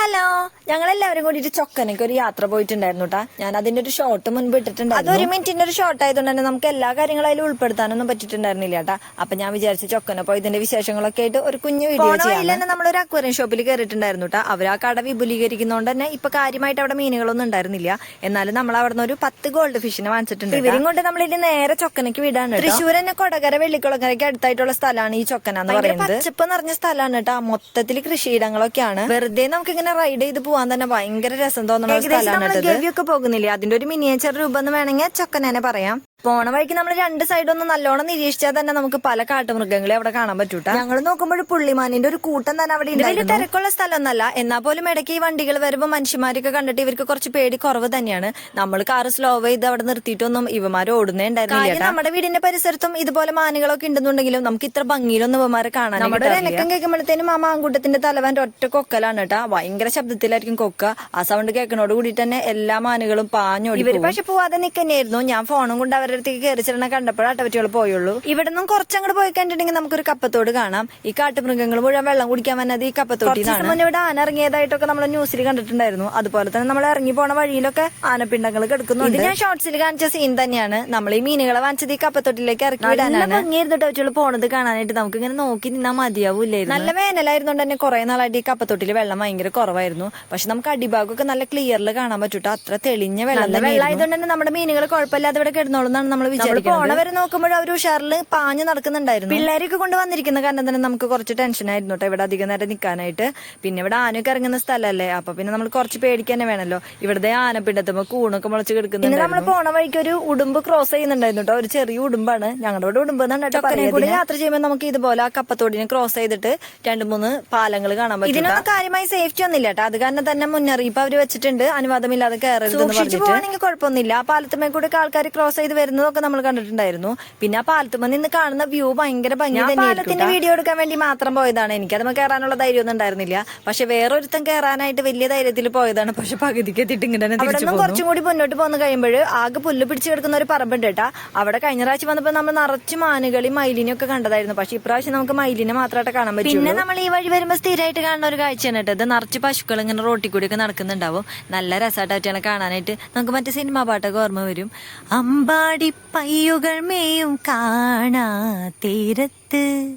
Hello. ഞങ്ങൾ എല്ലാവരും കൂടിയിട്ട് ചൊക്കനക്ക് ഒരു യാത്ര പോയിട്ടുണ്ടായിരുന്നു കേട്ടാ ഞാൻ അതിന്റെ ഒരു ഷോട്ട് മുൻപ് ഇട്ടിട്ടുണ്ടായിരുന്നു. അതൊരു മിനിറ്റിന്റെ ഒരു ഷോട്ട് ആയതുകൊണ്ട് തന്നെ നമുക്ക് എല്ലാ കാര്യങ്ങളും അതിൽ ഉൾപ്പെടുത്താനൊന്നും പറ്റിയിട്ടുണ്ടായിരുന്നില്ല കേട്ടാ അപ്പൊ ഞാൻ വിചാരിച്ചു ചൊക്കനെ പോയി ഇതിന്റെ വിശേഷങ്ങളൊക്കെ ആയിട്ട് ഒരു കുഞ്ഞു വീഡിയോ തന്നെ നമ്മളൊരു അക്വറിയം ഷോപ്പിൽ കയറിയിട്ടുണ്ടായിരുന്നു കേട്ടാ അവർ ആ കട വിപുലീകരിക്കുന്നതുകൊണ്ട് തന്നെ ഇപ്പൊ കാര്യമായിട്ട് അവിടെ മീനുകളൊന്നും ഉണ്ടായിരുന്നില്ല. എന്നാലും നമ്മൾ അവിടെ നിന്ന് ഒരു പത്ത് ഗോൾഡ് ഫിഷിനെ വാങ്ങിച്ചിട്ടുണ്ട് ഇവരും കൊണ്ട് നമ്മൾ ഇനി നേരെ ചൊക്കനക്ക് വിടാണ് തൃശ്ശൂർ തന്നെ കൊടകര വെള്ളിക്കുളങ്ങരയ്ക്ക് അടുത്തായിട്ടുള്ള സ്ഥലമാണ് ഈ ചൊക്കന എന്ന് പറയുന്നത്. പച്ചപ്പ് നിറഞ്ഞ സ്ഥലമാണ് കേട്ടോ മൊത്തത്തിൽ കൃഷിയിടങ്ങളൊക്കെയാണ്. വെറുതെ നമുക്ക് ഇങ്ങനെ റൈഡ് ചെയ്ത് പോവാൻ തന്നെ ഭയങ്കര രസം തോന്നുന്ന സ്ഥലമാണ് ഗവിയൊക്കെ പോകുന്നില്ലേ? അതിന്റെ ഒരു മിനിയേച്ചർ രൂപം എന്ന് വേണമെങ്കിൽ ചൊക്കനെ പറയാം. പോണ വഴിക്ക് നമ്മൾ രണ്ട് സൈഡൊന്നും നല്ലോണം നിരീക്ഷിച്ചാൽ തന്നെ നമുക്ക് പല കാട്ടുമൃഗങ്ങളെ അവിടെ കാണാൻ പറ്റൂട്ടാ. ഞങ്ങൾ നോക്കുമ്പോൾ പുള്ളിമാനിന്റെ ഒരു കൂട്ടം തന്നെ അവിടെ വലിയ തിരക്കുള്ള സ്ഥലമൊന്നല്ല. എന്നാ പോലും ഇടയ്ക്ക് ഈ വണ്ടികൾ വരുമ്പോൾ മനുഷ്യമാരൊക്കെ കണ്ടിട്ട് ഇവർക്ക് കുറച്ച് പേടി കുറവ് തന്നെയാണ്. നമ്മൾ കാറ് സ്ലോ ചെയ്ത് അവിടെ നിർത്തിയിട്ടൊന്നും ഇവമാർ ഓടുന്നേ ഉണ്ടായിരുന്നില്ല നമ്മുടെ വീടിന്റെ പരിസരത്തും ഇതുപോലെ മാനുകളൊക്കെ ഉണ്ടെന്നുണ്ടെങ്കിലും നമുക്ക് ഇത്ര ഭംഗിയിലൊന്നും ഇവമാരെ കാണാൻ നമ്മുടെ ഒരു അനക്കം കേൾക്കുമ്പോഴത്തേനും ആ മാങ്കൂട്ടത്തിന്റെ തലവന്റെ ഒറ്റ കൊക്കലാണ് കേട്ടാ. ഭയങ്കര ശബ്ദത്തിലായിരിക്കും കൊക്ക. ആ സൗണ്ട് കേൾക്കണോട് കൂടി തന്നെ എല്ലാ മാനുകളും പാഞ്ഞോടി ഇവർ പക്ഷെ പോവാതെ നിൽക്കുന്നതായിരുന്നു ഞാൻ ഫോണും കൊണ്ട് അവരുടെ അടുത്തേക്ക് കയറി ചെല്ലണ കണ്ടപ്പോഴാട്ട പറ്റികൾ പോയുള്ളൂ. ഇവിടെ നിന്നും കുറച്ചങ്ങോട്ട് പോയി കണ്ടിട്ടുണ്ടെങ്കിൽ നമുക്കൊരു കപ്പത്തോട് കാണാം. ഈ കാട്ടുമൃഗങ്ങൾ മുഴുവൻ വെള്ളം കുടിക്കാൻ വന്നത് ഈ കപ്പത്തോട്ടിന്നാണ് മുന്നേ ഇവിടെ ആന ഇറങ്ങിയതായിട്ടൊക്കെ നമ്മൾ ന്യൂസിൽ കണ്ടിട്ടുണ്ടായിരുന്നു. അതുപോലെ തന്നെ നമ്മൾ ഇറങ്ങി പോണ വഴിയിലൊക്കെ ആനപ്പിണ്ടങ്ങൾ കിടക്കുന്നുണ്ട്. ഞാൻ ഷോർട്സിൽ കാണിച്ച സീൻ തന്നെയാണ്. നമ്മൾ ഈ മീനുകളെ വാങ്ങിച്ചത് ഈ കപ്പത്തൊട്ടിലേക്ക് ഇറക്കി വിടാനാണ്. ഭംഗിയായിരുന്നു പറ്റുള്ളൂ പോണത് കാണാനായിട്ട്. നമുക്ക് ഇങ്ങനെ നോക്കി നിന്നാൽ മതിയാവൂല്ലായിരുന്നു. നല്ല വേനലായിരുന്നോണ്ട് തന്നെ കുറെ നാളായിട്ട് ഈ കപ്പത്തൊട്ടിൽ വെള്ളം ഭയങ്കര കുറവായിരുന്നു. പക്ഷെ നമുക്ക് അടിഭാഗമൊക്കെ നല്ല ക്ലിയറിൽ കാണാൻ പറ്റൂട്ടോ. അത്ര തെളിഞ്ഞ വെള്ളം വെള്ളം ആയതുകൊണ്ട് തന്നെ നമ്മുടെ മീനുകൾ കുഴപ്പമില്ലാതെ ഇവിടെ കിടന്നോളൂന്നാണ് നമ്മൾ വിചാരിക്കുന്നത് വരെ നോക്കുമ്പോൾ അവർ ഉഷാറിൽ പാഞ്ഞു നടക്കുന്നുണ്ടായിരുന്നു. പിള്ളേരൊക്കെ കൊണ്ട് വന്നിരിക്കുന്ന കാരണം തന്നെ നമുക്ക് കുറച്ച് ടെൻഷൻ ആയിരുന്നു കേട്ടോ ഇവിടെ അധികം നേരം നിൽക്കാനായിട്ട് പിന്നെ ഇവിടെ ആനയൊക്കെ ഇറങ്ങുന്ന സ്ഥലമല്ലേ അപ്പൊ പിന്നെ നമ്മൾ കുറച്ച് പേടിക്കാൻ തന്നെ വേണമല്ലോ ഇവിടുത്തെ ആനപ്പിണ്ടത്തുമ്പോ കൂണൊക്കെ മുളച്ച് കിടക്കുന്നു നമ്മൾ പോണ വഴിക്ക് ഒരു ഉടുമ്പ് ക്രോസ് ചെയ്യുന്നുണ്ടായിരുന്നു കേട്ടോ ഒരു ചെറിയ ഉടുമ്പാണ്. ഞങ്ങളുടെ ഇവിടെ ഉടുമ്പ് എന്നാണ് കൂടി യാത്ര ചെയ്യുമ്പോൾ നമുക്ക് ഇതുപോലെ ആ കപ്പത്തോടിനെ ക്രോസ് ചെയ്തിട്ട് രണ്ട് മൂന്ന് പാലങ്ങൾ കാണാൻ പറ്റും ഇതിനൊന്നും കാര്യമായി സേഫ്റ്റി ഒന്നുമില്ല കേട്ടോ അത് കാരണം തന്നെ മുന്നറിയിപ്പ് അവർ വെച്ചിട്ടുണ്ട്. അനുവാദമില്ലാതെ കയറരുത് പോവാണെങ്കിൽ കുഴപ്പമൊന്നുമില്ല. ആ പാലത്തുമേ കൂടെ ആൾക്കാർ ക്രോസ് ചെയ്ത് വരുന്നതൊക്കെ നമ്മൾ കണ്ടിട്ടുണ്ടായിരുന്നു. പിന്നെ ആ പാലത്തുമ്മ നിന്ന് കാണുന്ന വ്യൂ ഭയങ്കര ഭംഗി പാലത്തിന്റെ വീഡിയോ എടുക്കാൻ വേണ്ടി മാത്രം പോയതാണ്. എനിക്ക് അത് കയറാനുള്ള ധൈര്യം ഒന്നും ഉണ്ടായിരുന്നില്ല. പക്ഷെ വേറൊരുത്തൻ കയറാനായിട്ട് വലിയ ധൈര്യത്തിൽ പോയതാണ്. പക്ഷെ പകുതിക്ക് എത്തിയിട്ട് ഇങ്ങനെ. കുറച്ചും കൂടി മുന്നോട്ട് പോകുന്ന കഴിയുമ്പോൾ ആകെ പുല്ല് പിടിച്ച് കിടക്കുന്ന ഒരു പറമ്പുണ്ട് കേട്ടാ. അവിടെ കഴിഞ്ഞ പ്രാവശ്യം വന്നപ്പോൾ നമ്മൾ നിറച്ച് മാനുകളി മയിലിനെ ഒക്കെ കണ്ടതായിരുന്നു. പക്ഷെ ഇപ്രാവശ്യം നമുക്ക് മൈലിനെ മാത്രമായിട്ട് കാണാൻ പറ്റും പിന്നെ നമ്മൾ ഈ വഴി വരുമ്പോൾ സ്ഥിരമായിട്ട് കാണുന്ന ഒരു കാഴ്ചയാണ് കേട്ടോ. ഇത് നിറച്ച് പശുക്കൾ ഇങ്ങനെ റോട്ടിൽ കൂടി ഒക്കെ നടക്കുന്നുണ്ടാവും. നല്ല രസമായിട്ടാണ് കാണാനായിട്ട്. നമുക്ക് മറ്റേ സിനിമാ പാട്ടൊക്കെ ഓർമ്മ വരും. അമ്പാടി പയ്യുകൾ മേയും കാണാ തീരത്ത്.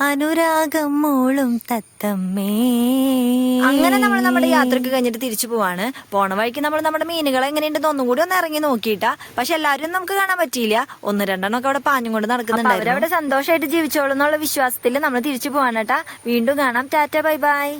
അനുരാഗം മൂളും തത്തമ്മേ. അങ്ങനെ നമ്മൾ നമ്മുടെ യാത്രയ്ക്ക് കഴിഞ്ഞിട്ട് തിരിച്ചു പോവാണ്. പോണ വഴിക്ക് നമ്മൾ നമ്മുടെ മീനുകൾ എങ്ങനെയുണ്ടെന്ന് ഒന്നും കൂടി ഒന്ന് ഇറങ്ങി നോക്കിയിട്ടാ. പക്ഷെ എല്ലാവരും നമുക്ക് കാണാൻ പറ്റിയില്ല. ഒന്ന് രണ്ടെണ്ണം ഒക്കെ അവിടെ പാഞ്ഞും കൊണ്ട് നടക്കുന്നുണ്ട് അവരവിടെ സന്തോഷമായിട്ട് ജീവിച്ചോളൂ എന്നുള്ള വിശ്വാസത്തിൽ നമ്മൾ തിരിച്ചു പോവാണ് കേട്ടാ. വീണ്ടും കാണാം. Tata bye bye.